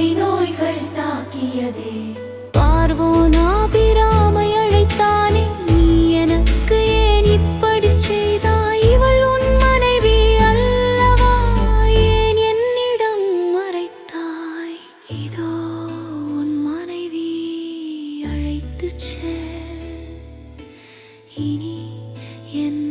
நோய்கள் தாக்கியதே. பார்வோனா பிராமை அழைத்தானே நீ எனக்கு ஏன் இப்படி செய்தாய்? இவள் உன் மனைவி அல்லவா? ஏன் என்னிடம் மறைத்தாய்? இதோ உன் மனைவி அழைத்து செல். இனி என்